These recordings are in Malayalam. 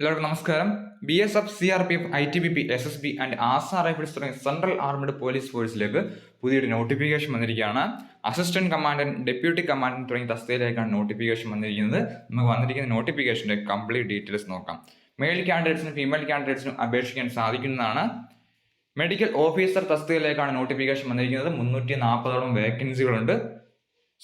എല്ലാവർക്കും നമസ്കാരം. B S F C R P F I T B P S S B and Assam Rifles തുടങ്ങിയ സെൻട്രൽ ആർമഡ് പോലീസ് ഫോഴ്സിലേക്ക് പുതിയൊരു നോട്ടിഫിക്കേഷൻ വന്നിരിക്കുകയാണ്. അസിസ്റ്റന്റ് കമാൻഡന്റ് ഡെപ്യൂട്ടി കമാൻഡന്റ് തുടങ്ങിയ തസ്തികയിലേക്കാണ് നോട്ടിഫിക്കേഷൻ വന്നിരിക്കുന്നത്. നമുക്ക് വന്നിരിക്കുന്ന നോട്ടിഫിക്കേഷന്റെ കംപ്ലീറ്റ് ഡീറ്റെയിൽസ് നോക്കാം. മെയിൽ കാൻഡിഡേറ്റ്സിനും ഫീമെയിൽ കാൻഡിഡേറ്റ്സിനും അപേക്ഷിക്കാൻ സാധിക്കുന്നതാണ്. മെഡിക്കൽ ഓഫീസർ തസ്തികയിലേക്കാണ് നോട്ടിഫിക്കേഷൻ വന്നിരിക്കുന്നത്. മുന്നൂറ്റി നാൽപ്പതോളം വേക്കൻസികളുണ്ട്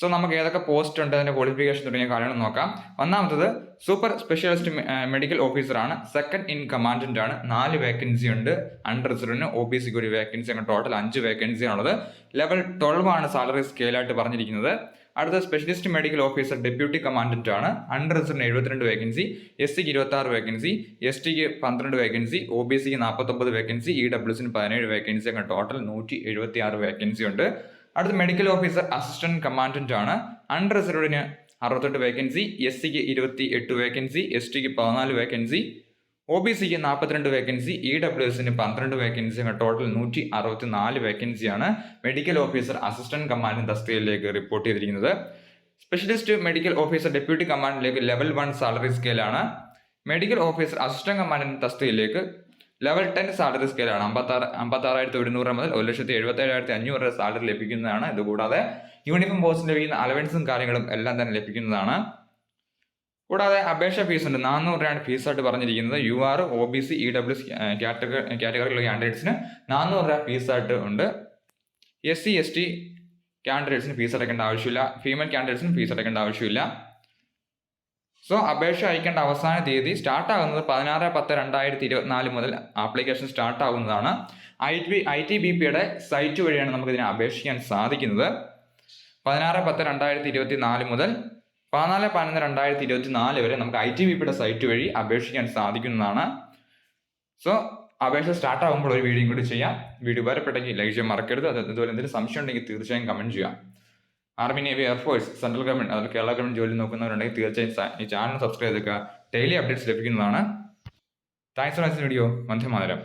സോ നമുക്ക് ഏതൊക്കെ പോസ്റ്റ് ഉണ്ട് അതിന്റെ ക്വാളിഫിക്കേഷൻ തുടങ്ങിയ കാര്യങ്ങൾ നോക്കാം. ഒന്നാമത്തത് സൂപ്പർ സ്പെഷ്യലിസ്റ്റ് മെഡിക്കൽ ഓഫീസറാണ് സെക്കൻഡ് ഇൻ കമാൻഡന്റ് ആണ്. നാല് വേക്കൻസി ഉണ്ട്. അണ്ടർ റിസർവിന് ഒ പി സിക്ക് ഒരു വേക്കൻസി അങ്ങനെ ടോട്ടൽ അഞ്ച് വേക്കൻസി ആണുള്ളത്. ലെവൽ ട്വൽവ് ആണ് സാലറി സ്കെയിലായിട്ട് പറഞ്ഞിരിക്കുന്നത്. അടുത്ത specialist medical officer deputy commandant ആണ്. അണ്ടർ റിസർവിന് എഴുപത്തിരണ്ട് വേക്കൻസി എസ് സിക്ക് ഇരുപത്തി ആറ് വേക്കൻസി എസ് ടിക്ക് പന്ത്രണ്ട് വേക്കൻസി ഒ ബി സിക്ക് നാൽപ്പത്തൊമ്പത് വേക്കൻസി ഇ ഡബ്ല്യൂസിന് പതിനേഴ് വേക്കൻസി അങ്ങനെ ടോട്ടൽ നൂറ്റി എഴുപത്തി ആറ് വേക്കൻസി ഉണ്ട്. അടുത്ത മെഡിക്കൽ ഓഫീസർ അസിസ്റ്റന്റ് കമാൻഡന്റ് ആണ്. അണ്ടർ റിസർവ്ഡിന് അറുപത്തെട്ട് വേക്കൻസി എസ് സിക്ക് ഇരുപത്തി എട്ട് വേക്കൻസി എസ് ടിക്ക് പതിനാല് വേക്കൻസി ഒ ബി സിക്ക് നാൽപ്പത്തിരണ്ട് വേക്കൻസി ഇ ഡബ്ല്യു എസിന് പന്ത്രണ്ട് വേക്കൻസി ടോട്ടൽ നൂറ്റി അറുപത്തി നാല് വേക്കൻസിയാണ് മെഡിക്കൽ ഓഫീസർ അസിസ്റ്റന്റ് കമാൻഡന്റ് തസ്തികയിലേക്ക് റിപ്പോർട്ട് ചെയ്തിരിക്കുന്നത്. സ്പെഷ്യലിസ്റ്റ് മെഡിക്കൽ ഓഫീസർ ഡെപ്യൂട്ടി കമാൻഡിലേക്ക് ലെവൽ വൺ സാലറി സ്കെയിലാണ് മെഡിക്കൽ ഓഫീസർ അസിസ്റ്റന്റ് കമാൻഡന്റ് തസ്തികയിലേക്ക് ലെവൽ ടെൻ സാലറി സ്കെയിലാണ് അമ്പത്താറ് അമ്പത്താറായിരത്തി ഒരുന്നൂറ് മുതൽ ഒരു ലക്ഷത്തി എഴുപത്തി ഏഴായിരത്തി അഞ്ഞൂറ് വരെ സാലറി ലഭിക്കുന്നതാണ്. ഇതുകൂടാതെ യൂണിഫോം പോസ്റ്റിന് ലഭിക്കുന്ന അലവൻസും കാര്യങ്ങളും എല്ലാം തന്നെ ലഭിക്കുന്നതാണ്. കൂടാതെ അപേക്ഷ ഫീസ് ഉണ്ട്. നാനൂറ് രൂപയാണ് ഫീസായിട്ട് പറഞ്ഞിരിക്കുന്നത്. U R O B C E W category കാറ്റഗറിയിലുള്ള കാൻഡിഡേറ്റ്സിന് നാനൂറ് രൂപ ഫീസായിട്ട് ഉണ്ട്. എസ് സി എസ് ടി ക്യാൻഡിഡേറ്റ്സിന് ഫീസ് അടയ്ക്കേണ്ട ആവശ്യമില്ല. ഫീമെയിൽ കാൻഡിഡേറ്റ്സിന് ഫീസ് അടയ്ക്കേണ്ട ആവശ്യമില്ല. സോ അപേക്ഷ അയക്കേണ്ട അവസാന തീയതി സ്റ്റാർട്ട് ആകുന്നത് പതിനാറ് പത്ത് രണ്ടായിരത്തി ഇരുപത്തിനാല് മുതൽ application start ആകുന്നതാണ്. I T I T B പിയുടെ സൈറ്റ് വഴിയാണ് നമുക്ക് ഇതിനെ അപേക്ഷിക്കാൻ സാധിക്കുന്നത്. പതിനാറ് പത്ത് രണ്ടായിരത്തി ഇരുപത്തി നാല് മുതൽ പതിനാല് പതിനൊന്ന് രണ്ടായിരത്തി ഇരുപത്തി നാല് വരെ നമുക്ക് ഐ ടി ബി പിയുടെ സൈറ്റ് വഴി അപേക്ഷിക്കാൻ സാധിക്കുന്നതാണ്. സോ അപേക്ഷ സ്റ്റാർട്ട് ആകുമ്പോൾ ഒരു വീഡിയോ കൂടി ചെയ്യാം. വീഡിയോ ഉപകാരപ്പെട്ടെങ്കിൽ ലൈക്ക് ചെയ്യാൻ മറക്കരുത്. അത് അതുപോലെ എന്തെങ്കിലും സംശയം ഉണ്ടെങ്കിൽ തീർച്ചയായും കമന്റ് ചെയ്യാം. Army navy air force central government അതുപോലെ കേരള ഗവൺമെന്റ് ജോലി നോക്കുന്നവരുണ്ടെങ്കിൽ തീർച്ചയായും ഈ ചാനൽ സബ്സ്ക്രൈബ് ചെയ്തേക്കുക. ഡെയിലി അപ്ഡേറ്റ്സ് ലഭിക്കുന്നതാണ്. Thanks for watching video Vande Mataram